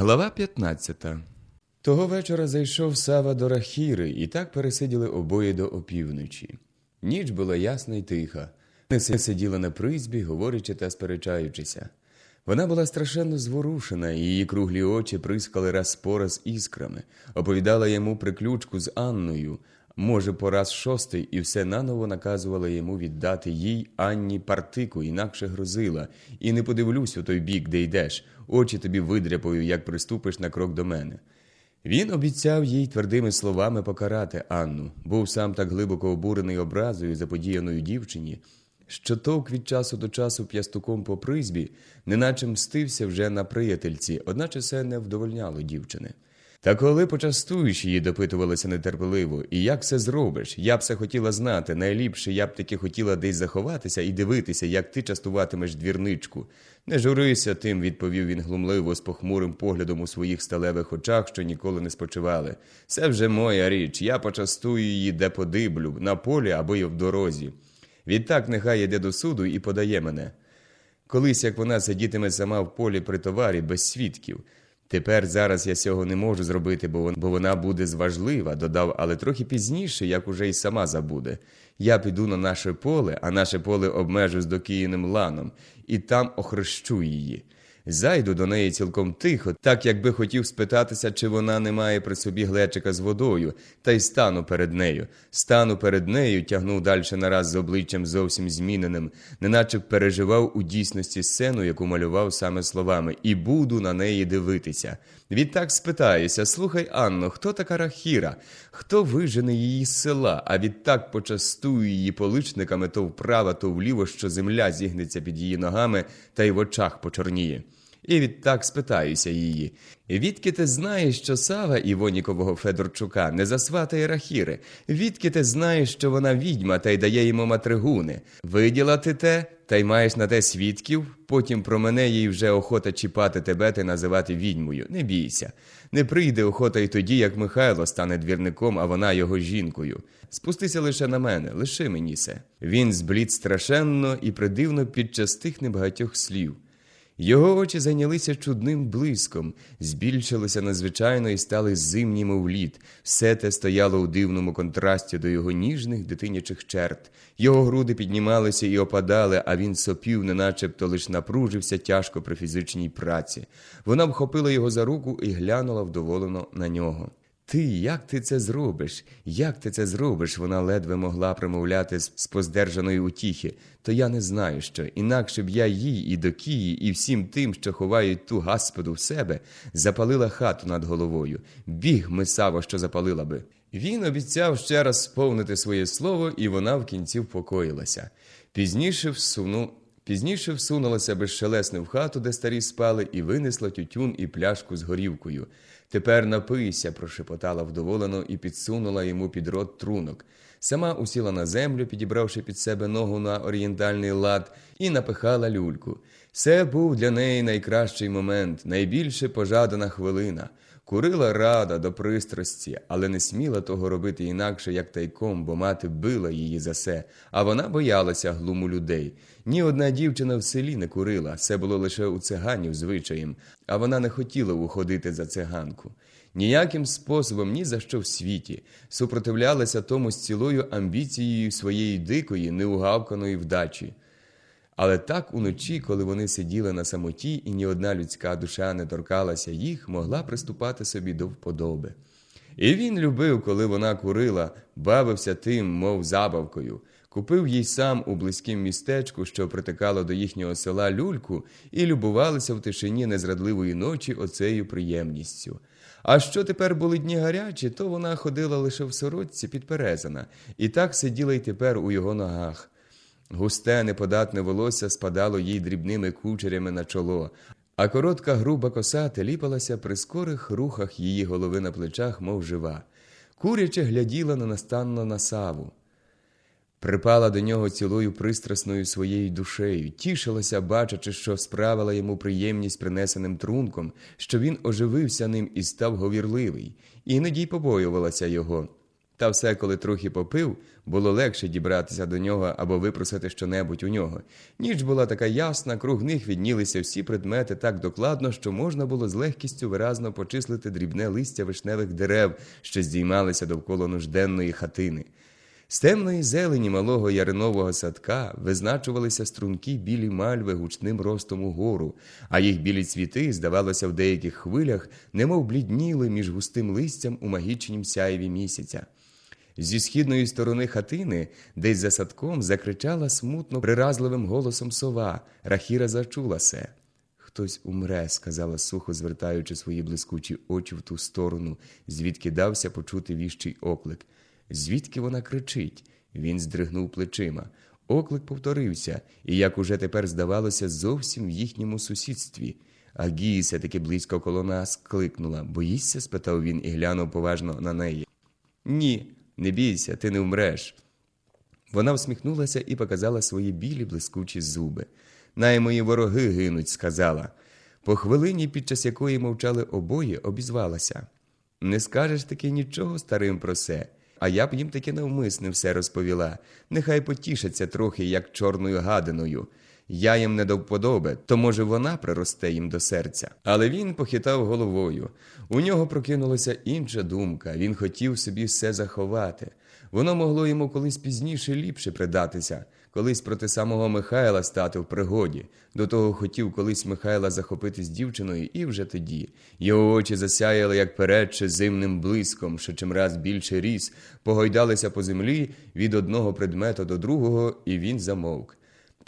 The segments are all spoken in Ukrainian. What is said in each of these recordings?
Глава 15 Того вечора зайшов Сава до Рахіри, і так пересиділи обоє до опівночі. Ніч була ясна й тиха. Неси сиділа на призбі, говорячи та сперечаючися. Вона була страшенно зворушена, і її круглі очі прискали раз по раз іскрами, оповідала йому приключку з Анною, може, по раз шостий, і все наново наказувала йому віддати їй Анні партику, інакше грозила, і не подивлюсь у той бік, де йдеш, очі тобі видряпаю, як приступиш на крок до мене. Він обіцяв їй твердими словами покарати Анну, був сам так глибоко обурений образою заподіяною дівчині, що товк від часу до часу п'ястуком по призбі, неначе мстився вже на приятельці, одначе це не вдовольняло дівчини. Та коли почастуєш її, допитувалася нетерпеливо, і як все зробиш? Я б все хотіла знати. Найліпше я б таки хотіла десь заховатися і дивитися, як ти частуватимеш двірничку. Не журися тим, відповів він глумливо з похмурим поглядом у своїх сталевих очах, що ніколи не спочивали. Це вже моя річ. Я почастую її де подиблю, на полі або й в дорозі. Відтак нехай йде до суду і подає мене. Колись як вона сидітиме сама в полі при товарі без свідків. Тепер зараз я цього не можу зробити, бо вона буде зважлива, додав, але трохи пізніше, як уже й сама забуде. Я піду на наше поле, а наше поле обмежу з докіяним ланом, і там охрещу її. Зайду до неї цілком тихо, так якби хотів спитатися, чи вона не має при собі глечика з водою, та й стану перед нею. Стану перед нею, тягнув далі нараз з обличчям зовсім зміненим, неначе переживав у дійсності сцену, яку малював саме словами, і буду на неї дивитися. Відтак спитаюся: слухай, Анно, хто така Рахіра? Хто вижене її з села, а відтак почастую її поличниками то вправо, то вліво, що земля зігнеться під її ногами та й в очах почорніє. І відтак спитаюся її. Відки ти знаєш, що Сава Івонікового Федорчука не засватає Рахіри? Відки ти знаєш, що вона відьма та й дає йому матригуни? Виділа ти те, та й маєш на те свідків, потім про мене їй вже охота чіпати тебе та називати відьмою. Не бійся. Не прийде охота й тоді, як Михайло стане двірником, а вона його жінкою. Спустися лише на мене, лиши мені се. Він зблід страшенно і придивно під час тих небагатьох слів. Його очі зайнялися чудним блиском, збільшилися надзвичайно і стали зимні, мов лід. Все те стояло у дивному контрасті до його ніжних дитинячих черт. Його груди піднімалися і опадали, а він сопів, неначебто лиш напружився тяжко при фізичній праці. Вона вхопила його за руку і глянула вдоволено на нього. Ти, як ти це зробиш? Як ти це зробиш? Вона ледве могла промовляти з поздержаної утіхи. То я не знаю що. Інакше б я їй і до Кії, і всім тим, що ховають ту гасподу в себе, запалила хату над головою. Біг мисаво, що запалила би. Він обіцяв ще раз сповнити своє слово, і вона в кінці впокоїлася. Пізніше всуну... Пізніше всунулася безшелесне в хату, де старі спали, і винесла тютюн і пляшку з горівкою. Тепер напийся, прошепотала вдоволено і підсунула йому під рот трунок. Сама усіла на землю, підібравши під себе ногу на орієнтальний лад, і напихала люльку. Це був для неї найкращий момент, найбільше пожадана хвилина. Курила рада до пристрасті, але не сміла того робити інакше, як тайком, бо мати била її за се, а вона боялася глуму людей. Ні одна дівчина в селі не курила, це було лише у циганів звичаєм, а вона не хотіла уходити за циганку. Ніяким способом, ні за що в світі, супротивлялася тому з цілою амбіцією своєї дикої, неугавканої вдачі. Але так уночі, коли вони сиділи на самоті, і ні одна людська душа не торкалася їх, могла приступати собі до вподоби. І він любив, коли вона курила, бавився тим, мов забавкою. Купив їй сам у близькім містечку, що притикало до їхнього села люльку, і любувалися в тишині незрадливої ночі оцею приємністю. А що тепер були дні гарячі, то вона ходила лише в сорочці підперезана, і так сиділа й тепер у його ногах. Густе, неподатне волосся спадало їй дрібними кучерями на чоло, а коротка груба коса теліпалася при скорих рухах її голови на плечах, мов жива. Куряче гляділа ненастанно на саву. Припала до нього цілою пристрасною своєю душею, тішилася, бачачи, що справила йому приємність принесеним трунком, що він оживився ним і став говірливий, іноді й побоювалася його. Та все, коли трохи попив, було легше дібратися до нього або випросити щонебудь у нього. Ніч була така ясна, круг них віднілися всі предмети так докладно, що можна було з легкістю виразно почислити дрібне листя вишневих дерев, що здіймалися довкола нужденної хатини. З темної зелені малого яринового садка визначувалися струнки білі мальви гучним ростом угору, а їх білі цвіти, здавалося, в деяких хвилях, немов блідніли між густим листям у магічнім сяєві місяця. Зі східної сторони хатини, десь за садком, закричала смутно приразливим голосом сова. Рахіра зачула се. Хтось умре, сказала сухо, звертаючи свої блискучі очі в ту сторону, звідки дався почути віщий оклик. Звідки вона кричить? Він здригнув плечима. Оклик повторився, і, як уже тепер здавалося, зовсім в їхньому сусідстві. Агії все таки близько коло нас кликнула. Боїшся? спитав він і глянув поважно на неї. Ні, не бійся, ти не вмреш. Вона всміхнулася і показала свої білі блискучі зуби. Най мої вороги гинуть, сказала. По хвилині, під час якої мовчали обоє, обізвалася. Не скажеш таки нічого старим про се, а я б їм таки навмисне все розповіла. Нехай потішаться трохи, як чорною гадиною. Я їм не до вподоби, то може вона приросте їм до серця. Але він похитав головою. У нього прокинулася інша думка. Він хотів собі все заховати. Воно могло йому колись пізніше ліпше придатися, колись проти самого Михайла стати в пригоді. До того хотів колись Михайла захопити з дівчиною, і вже тоді. Його очі засяяли, як передче зимним блиском, що чимраз більше ріс, погойдалися по землі від одного предмета до другого, і він замовк.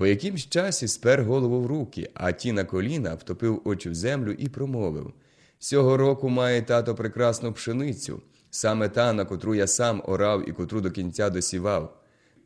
По якимсь часі спер голову в руки, а ті на коліна втопив очі в землю і промовив Сього року має тато прекрасну пшеницю, саме та, на котру я сам орав і котру до кінця досівав.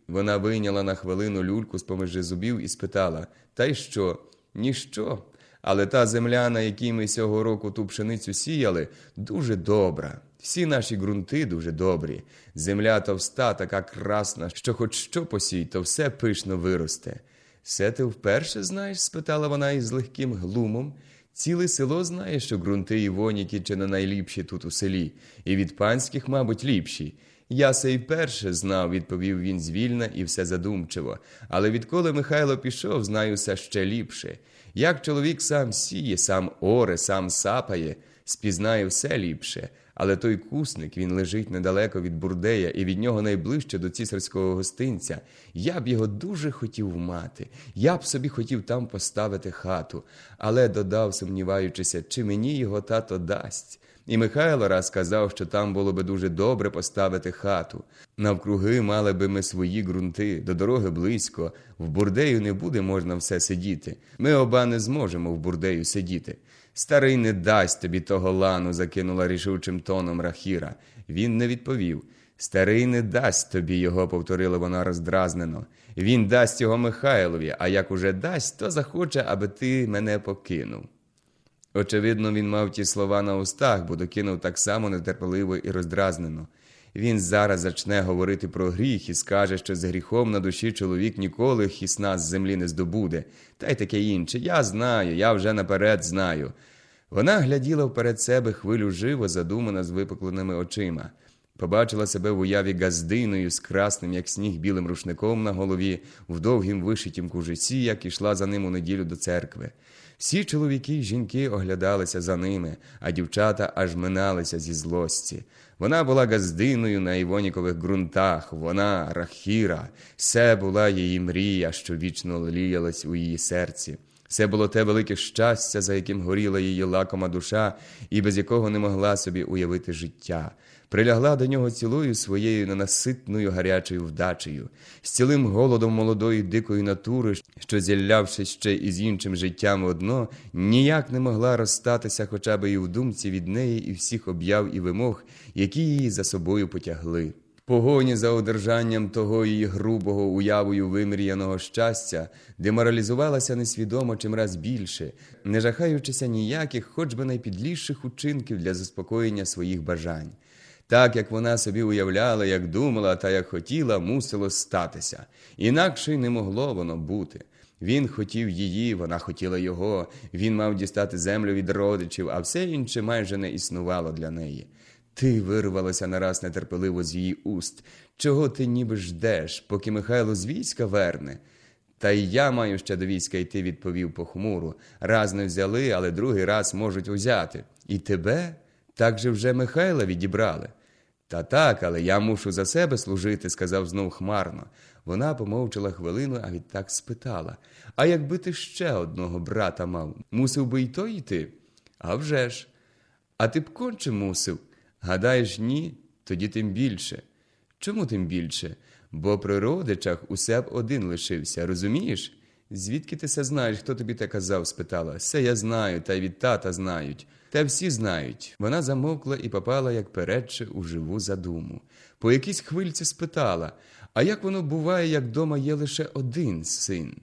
Вона вийняла на хвилину люльку з помежі зубів і спитала Та й що? Ніщо. Але та земля, на якій ми сього року ту пшеницю сіяли, дуже добра. Всі наші ґрунти дуже добрі. Земля товста, така красна, що хоч що посій, то все пишно виросте. Все ти вперше знаєш? спитала вона із легким глумом. Ціле село знає, що ґрунти Івоніки чи не найліпші тут у селі, і від панських, мабуть, ліпші. Я се й перше знав, відповів він звільно і все задумчиво. Але відколи Михайло пішов, знаю все ще ліпше. Як чоловік сам сіє, сам оре, сам сапає, спізнає все ліпше. Але той кусник він лежить недалеко від бурдея і від нього найближче до цісарського гостинця. Я б його дуже хотів мати. Я б собі хотів там поставити хату, але додав, сумніваючися, чи мені його тато дасть. І Михайло раз казав, що там було би дуже добре поставити хату. Навкруги мали би ми свої ґрунти, до дороги близько, в бурдею не буде можна все сидіти. Ми оба не зможемо в бурдею сидіти. Старий не дасть тобі того лану, закинула рішучим тоном Рахіра. Він не відповів. Старий не дасть тобі його, повторила вона роздразнено. Він дасть його Михайлові, а як уже дасть, то захоче, аби ти мене покинув. Очевидно, він мав ті слова на устах, бо докинув так само нетерпеливо і роздразнено. Він зараз зачне говорити про гріх і скаже, що з гріхом на душі чоловік ніколи хісна з землі не здобуде, та й таке інше. Я знаю, я вже наперед знаю. Вона гляділа вперед себе хвилю живо, задумана з випекленими очима. Побачила себе в уяві газдиною з красним, як сніг, білим рушником на голові, в довгім вишитім кужиці, як ішла за ним у неділю до церкви. Всі чоловіки й жінки оглядалися за ними, а дівчата аж миналися зі злості. Вона була газдиною на Івонікових ґрунтах, вона рахіра, все була її мрія, що вічно ліялась у її серці. Це було те велике щастя, за яким горіла її лакома душа, і без якого не могла собі уявити життя. Прилягла до нього цілою своєю ненаситною гарячою вдачею, з цілим голодом молодої дикої натури, що, зіллявшись ще із іншим життям одно, ніяк не могла розстатися хоча б і в думці від неї і всіх об'яв і вимог, які її за собою потягли погоні за одержанням того її грубого уявою вимріяного щастя, деморалізувалася несвідомо чимраз більше, не жахаючися ніяких, хоч би найпідліших учинків для заспокоєння своїх бажань. Так як вона собі уявляла, як думала та як хотіла, мусило статися. Інакше й не могло воно бути. Він хотів її, вона хотіла його, він мав дістати землю від родичів, а все інше майже не існувало для неї. Ти вирвалося нараз нетерпеливо з її уст. Чого ти ніби ждеш, поки Михайло з війська верне? Та й я маю ще до війська йти, відповів похмуро. Раз не взяли, але другий раз можуть узяти. І тебе? Так же вже Михайла відібрали. Та так, але я мушу за себе служити, сказав знов хмарно. Вона помовчала хвилину, а відтак спитала А якби ти ще одного брата мав, мусив би й той йти? «А вже ж. А ти б конче мусив? Гадаєш, ні? Тоді тим більше. Чому тим більше? Бо при родичах усе б один лишився, розумієш? Звідки ти це знаєш, хто тобі те казав? спитала. Все я знаю, та й від тата знають. Та всі знають. Вона замовкла і попала, як передче, у живу задуму. По якійсь хвильці спитала а як воно буває, як дома є лише один син?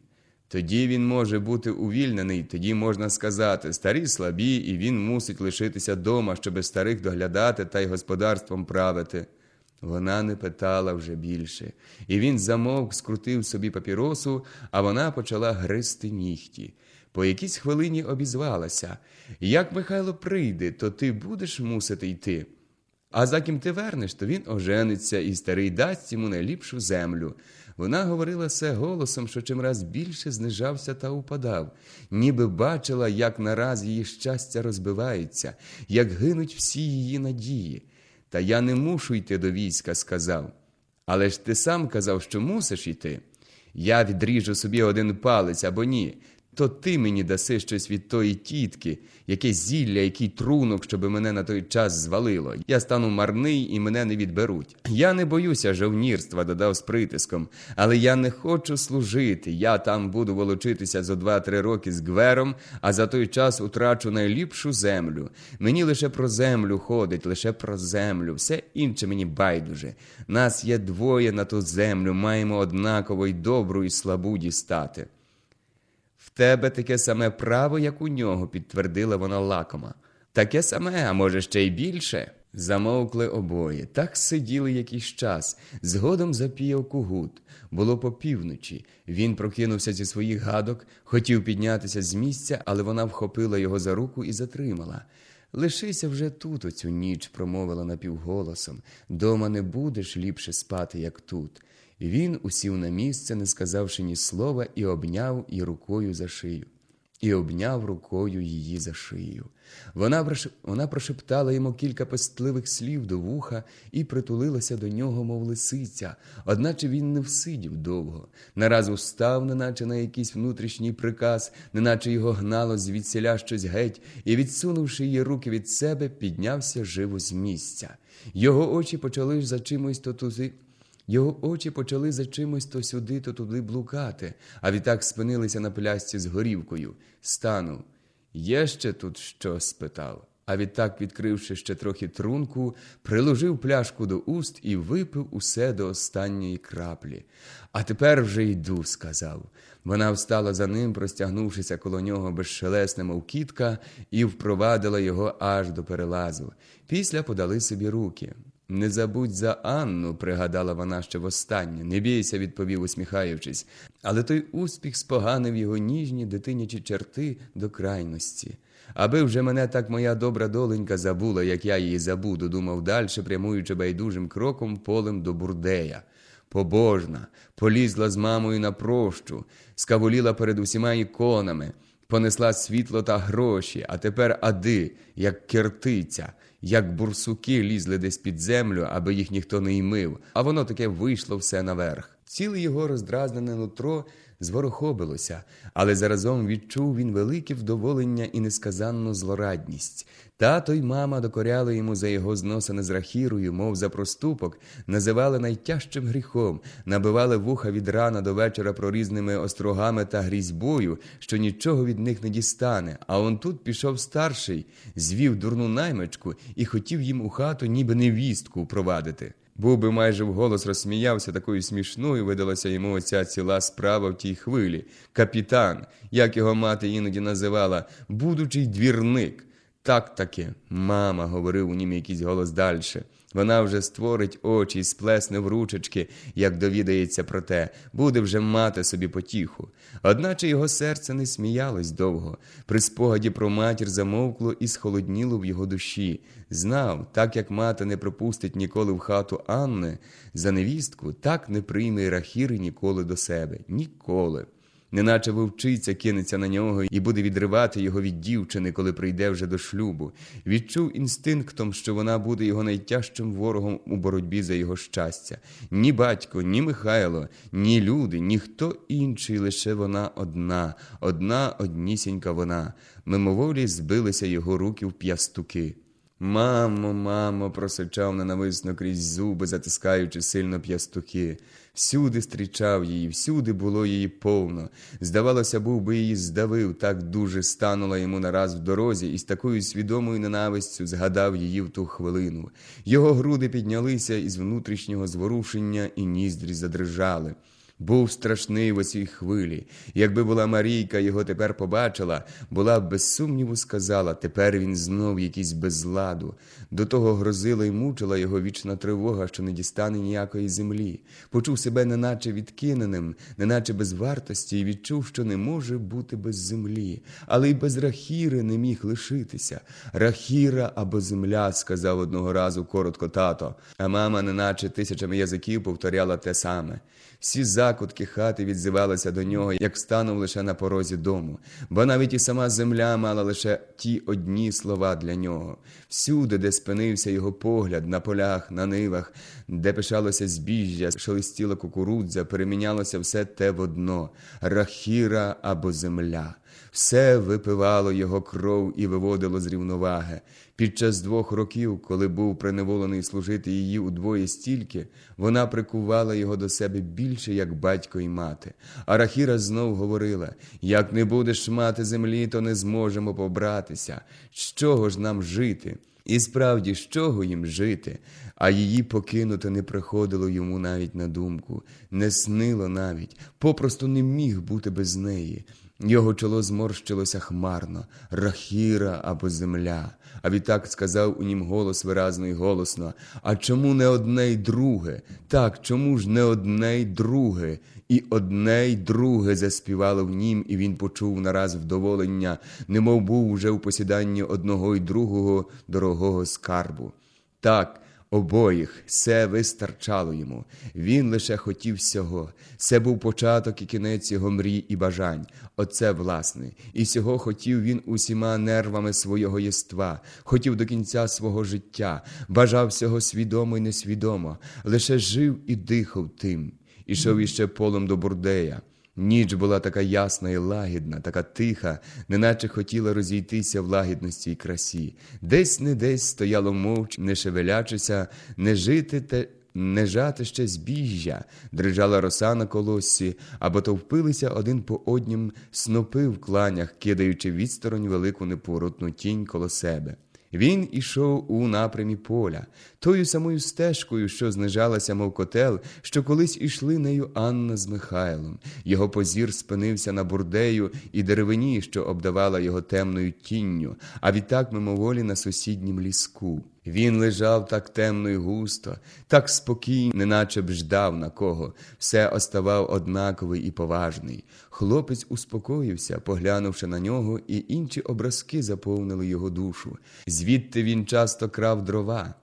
Тоді він може бути увільнений, тоді можна сказати, старі слабі, і він мусить лишитися дома, щоби старих доглядати та й господарством правити. Вона не питала вже більше, і він замовк, скрутив собі папіросу, а вона почала гризти нігті. По якійсь хвилині обізвалася як Михайло прийде, то ти будеш мусити йти. А за ким ти вернеш, то він ожениться, і старий дасть йому найліпшу землю. Вона говорила це голосом, що чимраз більше знижався та упадав, ніби бачила, як нараз її щастя розбивається, як гинуть всі її надії. Та я не мушу йти до війська, сказав. Але ж ти сам казав, що мусиш йти. Я відріжу собі один палець або ні то ти мені даси щось від тої тітки, якесь зілля, який трунок, щоби мене на той час звалило. Я стану марний і мене не відберуть. Я не боюся жовнірства, додав з притиском, але я не хочу служити. Я там буду волочитися за два-три роки з гвером, а за той час утрачу найліпшу землю. Мені лише про землю ходить, лише про землю. Все інше мені байдуже. Нас є двоє на ту землю, маємо однаково й добру і слабу дістати. В тебе таке саме право, як у нього, підтвердила вона лакома. Таке саме, а може, ще й більше. Замовкли обоє. Так сиділи якийсь час. Згодом запіяв кугут. Було по півночі. Він прокинувся зі своїх гадок, хотів піднятися з місця, але вона вхопила його за руку і затримала. Лишися вже тут, оцю ніч, промовила напівголосом. Дома не будеш ліпше спати, як тут. Він усів на місце, не сказавши ні слова, і обняв її рукою за шию, і обняв рукою її за шию. Вона вона прошептала йому кілька пестливих слів до вуха і притулилася до нього, мов лисиця, одначе він не всидів довго. Нараз устав, неначе на якийсь внутрішній приказ, неначе його гнало звідсіля щось геть, і, відсунувши її руки від себе, піднявся живо з місця. Його очі почали за чимось то. Його очі почали за чимось то сюди, то туди блукати, а відтак спинилися на плясці з горівкою. Стану. Є ще тут що? спитав. А відтак, відкривши ще трохи трунку, приложив пляшку до уст і випив усе до останньої краплі. А тепер вже йду, сказав. Вона встала за ним, простягнувшися коло нього безшелесне, мов кітка, і впровадила його аж до перелазу. Після подали собі руки. Не забудь за Анну, пригадала вона ще востаннє. Не бійся, відповів, усміхаючись, але той успіх споганив його ніжні дитинячі черти до крайності. Аби вже мене так моя добра доленька забула, як я її забуду, думав далі, прямуючи байдужим кроком полем до бурдея. Побожна, полізла з мамою на прощу, скаволіла перед усіма іконами, понесла світло та гроші, а тепер ади, як киртиця як бурсуки лізли десь під землю, аби їх ніхто не ймив, а воно таке вийшло все наверх. Ціле його роздразнене нутро зворохобилося, але заразом відчув він велике вдоволення і несказанну злорадність. Тато й мама докоряли йому за його зносини з рахірою, мов за проступок, називали найтяжчим гріхом, набивали вуха від рана до вечора прорізними острогами та грізьбою, що нічого від них не дістане. А он тут пішов старший, звів дурну наймичку і хотів їм у хату, ніби невістку провадити. Був би майже вголос розсміявся, такою смішною видалася йому оця ціла справа в тій хвилі. Капітан, як його мати іноді називала, будучий двірник. Так таки, мама, говорив у нім якийсь голос дальше. Вона вже створить очі і сплесне в ручечки, як довідається про те, буде вже мати собі потіху. Одначе його серце не сміялось довго. При спогаді про матір замовкло і схолодніло в його душі. Знав, так як мати не пропустить ніколи в хату Анни за невістку, так не прийме Рахіри ніколи до себе. Ніколи неначе вовчиця кинеться на нього і буде відривати його від дівчини, коли прийде вже до шлюбу. Відчув інстинктом, що вона буде його найтяжчим ворогом у боротьбі за його щастя. Ні батько, ні Михайло, ні люди, ніхто інший, лише вона одна, одна однісінька вона. Мимоволі збилися його руки в п'ястуки. Мамо, мамо, просичав ненависно крізь зуби, затискаючи сильно п'ястуки. Всюди зустрічав її, всюди було її повно. Здавалося, був би її здавив, так дуже станула йому нараз в дорозі, і з такою свідомою ненавистю згадав її в ту хвилину. Його груди піднялися із внутрішнього зворушення, і ніздрі задрижали. Був страшний в оцій хвилі. Якби була Марійка, його тепер побачила, була б без сумніву сказала, тепер він знов якийсь без ладу. До того грозила й мучила його вічна тривога, що не дістане ніякої землі. Почув себе неначе відкиненим, неначе без вартості, і відчув, що не може бути без землі, але й без рахіри не міг лишитися. Рахіра або земля, сказав одного разу коротко тато, а мама, неначе тисячами язиків, повторяла те саме. Всі закутки хати відзивалися до нього, як станув лише на порозі дому, бо навіть і сама земля мала лише ті одні слова для нього. Всюди, де спинився його погляд, на полях, на нивах, де пишалося збіжжя, шелестіла кукурудза, перемінялося все те в одно рахіра або земля. Все випивало його кров і виводило з рівноваги. Під час двох років, коли був приневолений служити її удвоє стільки, вона прикувала його до себе більше, як батько і мати. А Рахіра знов говорила: як не будеш мати землі, то не зможемо побратися. З чого ж нам жити? І справді, з чого їм жити? А її покинути не приходило йому навіть на думку, не снило навіть, попросту не міг бути без неї. Його чоло зморщилося хмарно, рахіра або земля. А відтак сказав у нім голос виразно й голосно: А чому не одне й друге? Так, чому ж не одне й друге? І одне й друге заспівало в нім, і він почув нараз вдоволення, немов був уже у посіданні одного й другого дорогого скарбу. Так, Обоїх все вистачало йому. Він лише хотів всього. Це був початок і кінець його мрій і бажань. Оце власне. І цього хотів він усіма нервами свого єства, хотів до кінця свого життя, бажав всього свідомо і несвідомо, лише жив і дихав тим. Ішов іще полем до бурдея. Ніч була така ясна і лагідна, така тиха, неначе хотіла розійтися в лагідності й красі. Десь не десь стояло мовч, не шевелячися, не жити те. Не жати ще збіжжя, дрижала роса на колоссі, або товпилися один по однім снопи в кланях, кидаючи відсторонь велику неповоротну тінь коло себе. Він ішов у напрямі поля, тою самою стежкою, що знижалася, мов котел, що колись ішли нею Анна з Михайлом. Його позір спинився на бурдею і деревині, що обдавала його темною тінню, а відтак мимоволі на сусіднім ліску. Він лежав так темно й густо, так спокійно, неначе б ждав на кого, все оставав однаковий і поважний. Хлопець успокоївся, поглянувши на нього, і інші образки заповнили його душу. Звідти він часто крав дрова.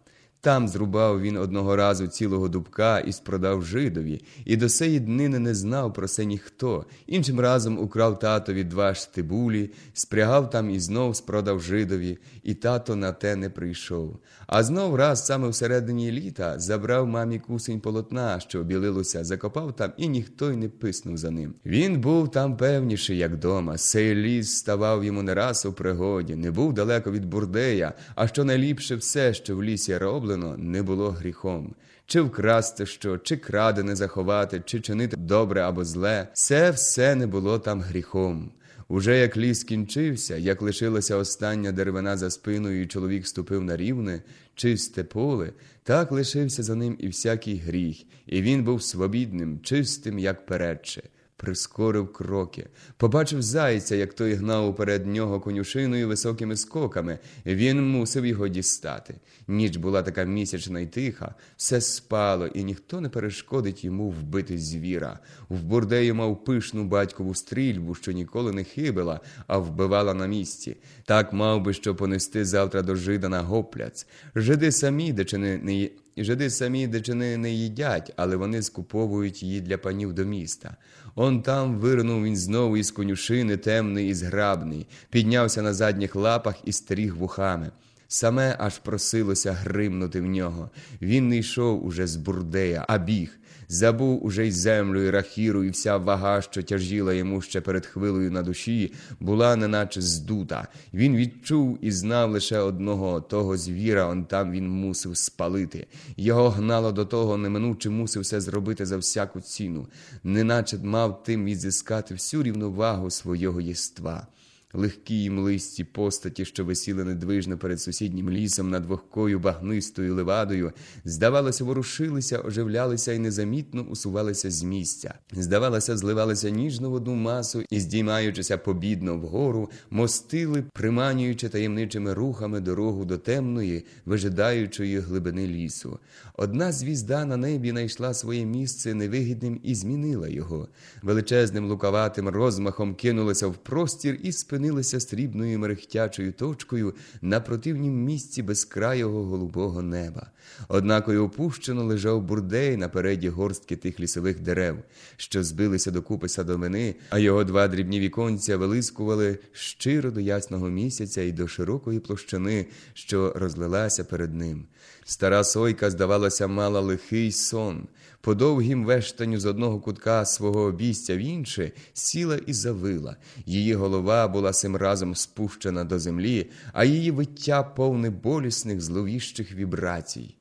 Там зрубав він одного разу цілого дубка і спродав жидові, і до сеї днини не знав про це ніхто. Іншим разом украв татові два штибулі, спрягав там і знов спродав жидові, і тато на те не прийшов. А знов раз саме всередині літа забрав мамі кусень полотна, що обілилося, закопав там, і ніхто й не писнув за ним. Він був там певніший, як дома. Сей ліс ставав йому не раз у пригоді, не був далеко від бурдея, а що найліпше все, що в лісі роблено, не було гріхом. Чи вкрасти що, чи крадене заховати, чи чинити добре або зле, це все не було там гріхом. Уже як ліс кінчився, як лишилася остання деревина за спиною, і чоловік ступив на рівне, чисте поле, так лишився за ним і всякий гріх, і він був свобідним, чистим, як передче. Прискорив кроки. Побачив зайця, як той гнав уперед нього конюшиною високими скоками. Він мусив його дістати. Ніч була така місячна й тиха, все спало, і ніхто не перешкодить йому вбити звіра. В бурдеї мав пишну батькову стрільбу, що ніколи не хибила, а вбивала на місці. Так мав би що понести завтра до жида на гопляц. Жиди самі дичини не ї- Жиди самі дичини не їдять, але вони скуповують її для панів до міста. Он там вирнув він знову із конюшини, темний і зграбний, піднявся на задніх лапах і стріг вухами. Саме аж просилося гримнути в нього. Він не йшов уже з бурдея, а біг. Забув уже й землю, і рахіру, і вся вага, що тяжіла йому ще перед хвилею на душі, була неначе здута. Він відчув і знав лише одного того звіра, он там він мусив спалити. Його гнало до того, неминуче мусив все зробити за всяку ціну, неначе мав тим відзискати всю рівновагу свого єства. Легкі й млисті постаті, що висіли недвижно перед сусіднім лісом над вогкою багнистою левадою, здавалося, ворушилися, оживлялися і незамітно усувалися з місця. Здавалося, зливалися ніжно в одну масу і, здіймаючися побідно вгору, мостили, приманюючи таємничими рухами дорогу до темної, вижидаючої глибини лісу. Одна звізда на небі знайшла своє місце невигідним і змінила його. Величезним лукаватим розмахом кинулася в простір і спинилася срібною мерехтячою точкою на противнім місці безкрайого голубого неба. Однако й опущено лежав бурдей напереді горстки тих лісових дерев, що збилися докупи садовини, а його два дрібні віконця вилискували щиро до ясного місяця і до широкої площини, що розлилася перед ним. Стара сойка, здавалося, мала лихий сон. По довгім вештанню з одного кутка свого обійстя в інше сіла і завила. Її голова була сим разом спущена до землі, а її виття повне болісних зловіщих вібрацій.